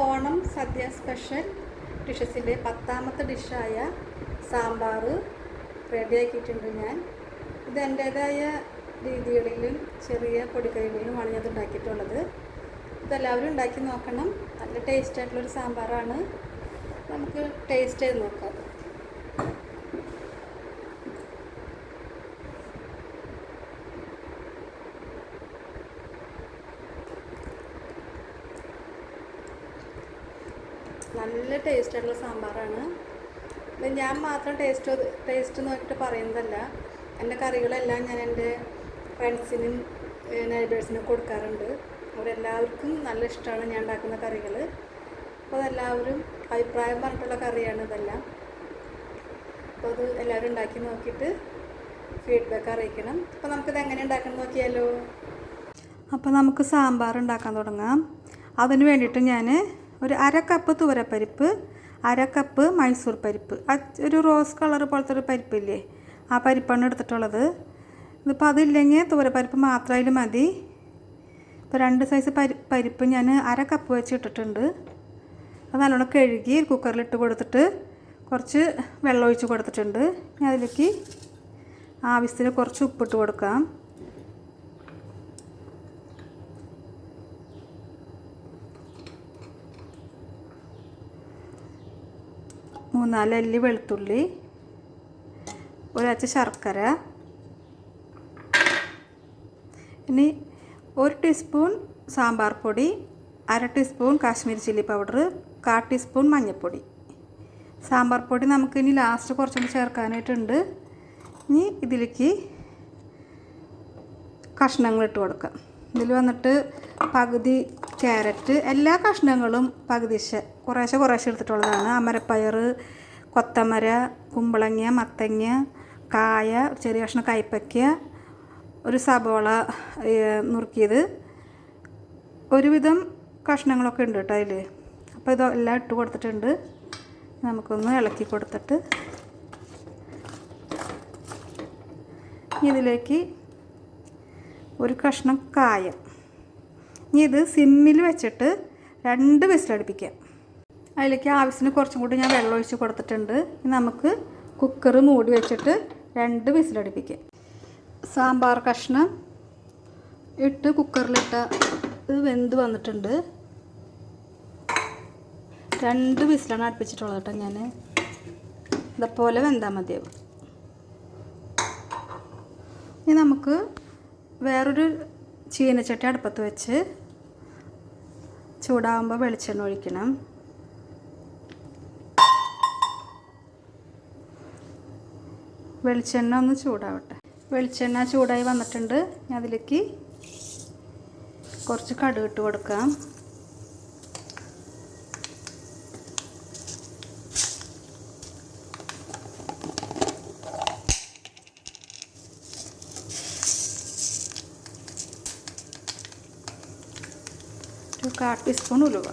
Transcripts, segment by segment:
ഓണം സദ്യ special. ഡിഷസിന്റെ പത്താമത്തെ ഡിഷായ സാമ്പാർ റെഡിയാക്കിയിട്ടുണ്ട് ഞാൻ. ഇത് എന്റേതായ രീതികളിലും ചെറിയ പൊടിക്കൈകളിലുമാണ് ഞാൻ ഉണ്ടാക്കിയിട്ടുള്ളത് ഇതെല്ലാവരും ഉണ്ടാക്കി നോക്കണം. നല്ല ടേസ്റ്റ് ആയിട്ടുള്ളൊരു സാമ്പാറാണ്. നമുക്ക് ടേസ്റ്റ് ചെയ്ത് നോക്കാം. നല്ല ടേസ്റ്റ് ആയിട്ടുള്ള സാമ്പാറാണ്. ഞാൻ മാത്രം ടേസ്റ്റ് ടേസ്റ്റ് നോക്കിയിട്ട് പറയുന്നതല്ല. എന്റെ കറികളെല്ലാം ഞാൻ എന്റെ ഫ്രണ്ട്സിനും നൈബേഴ്സിനും കൊടുക്കാറുണ്ട്. അവരെല്ലാവർക്കും നല്ല ഇഷ്ടമാണ് ഞാൻ ഉണ്ടാക്കുന്ന കറികൾ അപ്പോൾ അതെല്ലാവരും അഭിപ്രായം പറഞ്ഞിട്ടുള്ള കറിയാണ് ഇതെല്ലാം. അപ്പോൾ അത് എല്ലാവരും ഉണ്ടാക്കി നോക്കിയിട്ട് ഫീഡ്ബാക്ക് അറിയിക്കണം. അപ്പോൾ നമുക്കിത് എങ്ങനെ ഉണ്ടാക്കണം നോക്കിയാലോ? അപ്പോൾ നമുക്ക് സാമ്പാർ ഉണ്ടാക്കാൻ തുടങ്ങാം. അതിന് വേണ്ടിയിട്ട് ഞാൻ ഒരു അര കപ്പ് തുവരപ്പരിപ്പ് അര കപ്പ് മൈസൂർ പരിപ്പ്. ഒരു റോസ് കളർ പോലത്തെ ഒരു പരിപ്പില്ലേ? ആ പരിപ്പാണ് എടുത്തിട്ടുള്ളത്. ഇതിപ്പോൾ അതില്ലെങ്കിൽ തുവരപ്പരിപ്പ് മാത്രമായാലും മതി. ഇപ്പോൾ രണ്ട് സൈസ് പരി പരിപ്പ് ഞാൻ അര കപ്പ് വെച്ച് ഇട്ടിട്ടുണ്ട്. അത് നല്ലോണം കഴുകി കുക്കറിലിട്ട് കൊടുത്തിട്ട് കുറച്ച് വെള്ളം ഒഴിച്ച് കൊടുത്തിട്ടുണ്ട്. ഞാൻ അതിലേക്ക് ആവശ്യത്തിന് കുറച്ച് ഉപ്പിട്ട് കൊടുക്കാം. മൂന്നാൽ അല്ലി വെളുത്തുള്ളി ഒരച്ച ശർക്കര ഇനി ഒരു ടീസ്പൂൺ സാമ്പാർ പൊടി അര ടീസ്പൂൺ കാശ്മീരി ചില്ലി പൗഡർ കാ ടീസ്പൂൺ മഞ്ഞൾപ്പൊടി. സാമ്പാർ പൊടി നമുക്ക് ഇനി ലാസ്റ്റ് കുറച്ചും ചേർക്കാനായിട്ടുണ്ട്. ഇനി ഇതിലേക്ക് കഷ്ണങ്ങൾ ഇട്ട് കൊടുക്കാം. ഇതിൽ വന്നിട്ട് പകുതി ക്യാരറ്റ് എല്ലാ കഷ്ണങ്ങളും പകുതി കുറേശ്ശെ കുറേശ്ശെ എടുത്തിട്ടുള്ളതാണ്. അമരപ്പയർ കൊത്തമര കുമ്പളങ്ങ മത്തങ്ങ കായ ചെറിയ കഷ്ണം കൈപ്പയ്ക്ക ഒരു സബോള നുറുക്കിയത്. ഒരുവിധം കഷ്ണങ്ങളൊക്കെ ഉണ്ട് കേട്ടോ അതിൽ അപ്പോൾ ഇതെല്ലാം ഇട്ട് കൊടുത്തിട്ടുണ്ട്. നമുക്കൊന്ന് ഇളക്കി കൊടുത്തിട്ട് ഇതിലേക്ക് ഒരു കഷ്ണം കായം. ഇനി ഇത് സിമ്മിൽ വെച്ചിട്ട് രണ്ട് വിസിലടുപ്പിക്കാം. അതിലേക്ക് ആവശ്യത്തിന് കുറച്ചും കൂടി ഞാൻ വെള്ളം ഒഴിച്ച് കൊടുത്തിട്ടുണ്ട്. നമുക്ക് കുക്കർ മൂടി വെച്ചിട്ട് രണ്ട് വിസിലടുപ്പിക്കാം സാമ്പാർ കഷ്ണം ഇട്ട് കുക്കറിലിട്ട വെന്ത് വന്നിട്ടുണ്ട്. രണ്ട് വിസിലാണ് അടുപ്പിച്ചിട്ടുള്ളത് കേട്ടോ ഞാൻ. ഇതേപോലെ വെന്താൽ മതിയാവും. ഇനി നമുക്ക് വേറൊരു ചീനച്ചട്ടി അടുപ്പത്ത് വെച്ച് ചൂടാകുമ്പോൾ വെളിച്ചെണ്ണ ഒഴിക്കണം. വെളിച്ചെണ്ണ ഒന്ന് ചൂടാവട്ടെ. വെളിച്ചെണ്ണ ചൂടായി വന്നിട്ടുണ്ട്. ഞാൻ അതിലേക്ക് കുറച്ച് കടുക് ഇട്ട് കൊടുക്കാം. ഒരു കാ ടീസ്പൂൺ ഉലുവ.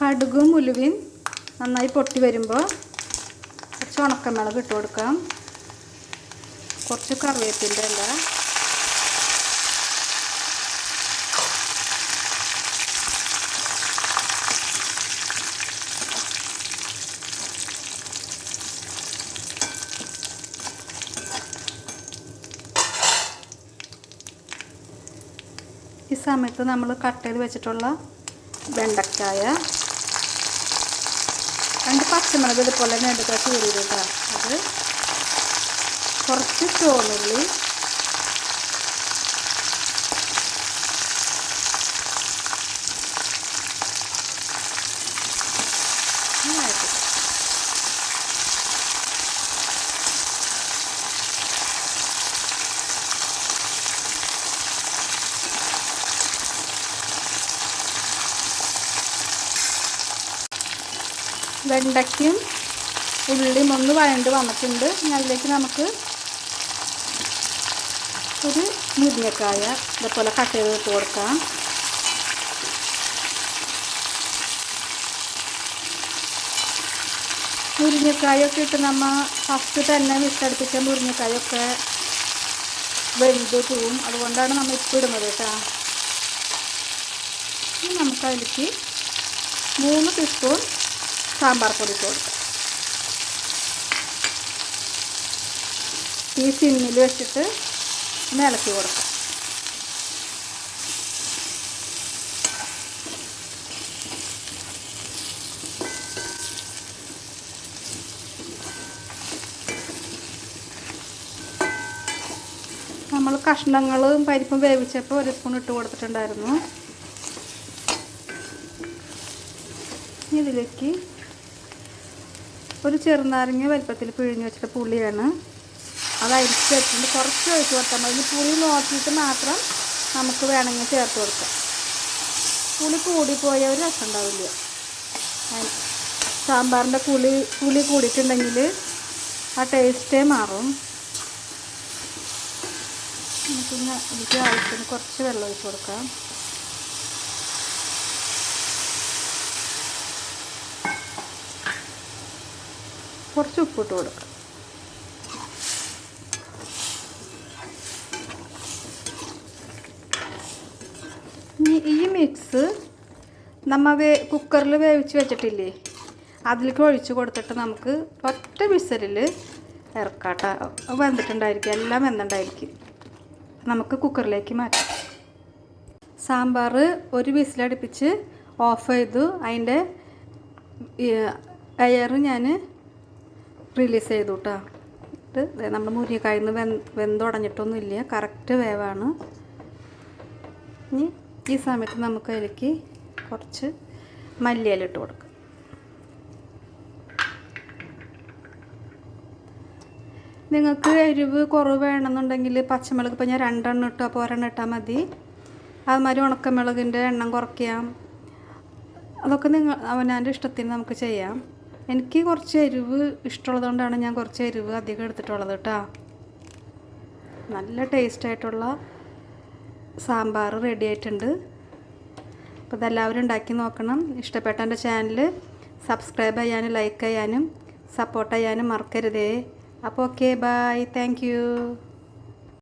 കടുകും ഉലുവയും നന്നായി പൊട്ടി വരുമ്പോൾ കുറച്ച് ഉണക്കമുളക് ഇട്ട് കൊടുക്കാം. കുറച്ച് കറിവേപ്പിന്റെ ഇല. ഈ സമയത്ത് നമ്മൾ കട്ടയിൽ വെച്ചിട്ടുള്ള വെണ്ടക്കായ രണ്ട് പച്ചമുളക് ഇതുപോലെ തന്നെ എടുക്കാൻ കീറിയത് കേട്ടോ അത് കുറച്ച് ചുവന്നുള്ളി വെണ്ടയ്ക്കും ഉള്ളിയും ഒന്ന് വഴണ്ട് വന്നിട്ടുണ്ട്. ഇനി അതിലേക്ക് നമുക്ക് ഒരു മുരിങ്ങക്കായ ഇതേപോലെ കട്ട് ചെയ്ത് ഇട്ട് കൊടുക്കാം. മുരിങ്ങക്കായൊക്കെ ഇട്ട് നമ്മൾ ഫസ്റ്റ് തന്നെ വിട്ടടുപ്പിച്ച മുരിങ്ങക്കായൊക്കെ വെന്ത് പോവും. അതുകൊണ്ടാണ് നമ്മൾ ഇപ്പം ഇടുന്നത് കേട്ടോ. നമുക്കതിലേക്ക് മൂന്ന് ടീസ്പൂൺ സാമ്പാർ പൊടി കൊടുക്കാം ഈ സിമ്മിൽ വെച്ചിട്ട് ഇളക്കി കൊടുക്കാം. നമ്മൾ കഷ്ണങ്ങളും പരിപ്പും വേവിച്ചപ്പോൾ ഒരു സ്പൂൺ ഇട്ട് കൊടുത്തിട്ടുണ്ടായിരുന്നു. ഇതിലേക്ക് ഒരു ചെറുനാരങ്ങ വലിപ്പത്തിൽ പിഴിഞ്ഞ് വെച്ചിട്ട് പുളിയാണ്. അത് അരിച്ച് വെച്ചിട്ട് കുറച്ച് ഒഴിച്ച് കൊടുത്താൽ മതി. പുളി നോക്കിയിട്ട് മാത്രം നമുക്ക് വേണമെങ്കിൽ ചേർത്ത് കൊടുക്കാം. പുളി കൂടിപ്പോയ ഒരു രസം ഉണ്ടാവില്ല. സാമ്പാറിന്റെ പുളി പുളി കൂടിയിട്ടുണ്ടെങ്കിൽ ആ ടേസ്റ്റേ മാറും. നമുക്കിന്ന് എനിക്ക് ആവശ്യത്തിന് കുറച്ച് വെള്ളം ഒഴിച്ച് കൊടുക്കാം. കുറച്ച് ഉപ്പിട്ട് കൊടുക്കുക ഇനി ഈ മിക്സ് നമ്മൾ വേ കുക്കറിൽ വേവിച്ച് വെച്ചിട്ടില്ലേ? അതിലേക്ക് ഒഴിച്ച് കൊടുത്തിട്ട് നമുക്ക് ഒറ്റ വിസലിൽ ഇറക്കാട്ട. വെന്തിട്ടുണ്ടായിരിക്കും എല്ലാം വെന്തുണ്ടായിരിക്കും നമുക്ക് കുക്കറിലേക്ക് മാറ്റാം. സാമ്പാർ ഒരു വിസിലടുപ്പിച്ച് ഓഫ് ചെയ്തു. അതിന്റെ എയർ ഞാൻ റിലീസ് ചെയ്തു കേട്ടോ നമ്മൾ മുരിങ്ങക്കായിൽ നിന്ന് വെന്ത് വെന്തുടഞ്ഞിട്ടൊന്നുമില്ല. കറക്റ്റ് വേവാണ്. ഇനി ഈ സമയത്ത് നമുക്ക് അതിലേക്ക് കുറച്ച് മല്ലിയില ഇട്ട് കൊടുക്കാം. നിങ്ങൾക്ക് എരിവ് കുറവ് വേണമെന്നുണ്ടെങ്കിൽ പച്ചമുളക് ഇപ്പോൾ ഞാൻ രണ്ടെണ്ണം ഇട്ടു അപ്പോൾ ഒരെണ്ണം ഇട്ടാൽ മതി. അതുമാതിരി ഉണക്കമുളകിന്റെ എണ്ണം കുറയ്ക്കാം. അതൊക്കെ നിങ്ങൾ അവനാന്റെ ഇഷ്ടത്തിന് നമുക്ക് ചെയ്യാം. എനിക്ക് കുറച്ച് എരിവ് ഇഷ്ടമുള്ളതുകൊണ്ടാണ് ഞാൻ കുറച്ച് എരിവ് അധികം എടുത്തിട്ടുള്ളത് കേട്ടോ. നല്ല ടേസ്റ്റ് ആയിട്ടുള്ള സാമ്പാർ റെഡി ആയിട്ടുണ്ട്. അപ്പോൾ ഇതെല്ലാവരും ഉണ്ടാക്കി നോക്കണം. ഇഷ്ടപ്പെട്ട എന്റെ ചാനൽ സബ്സ്ക്രൈബ് ചെയ്യാനും ലൈക്ക് ചെയ്യാനും സപ്പോർട്ട് ചെയ്യാനും മറക്കരുതേ. അപ്പോൾ ഓക്കെ ബായ് താങ്ക്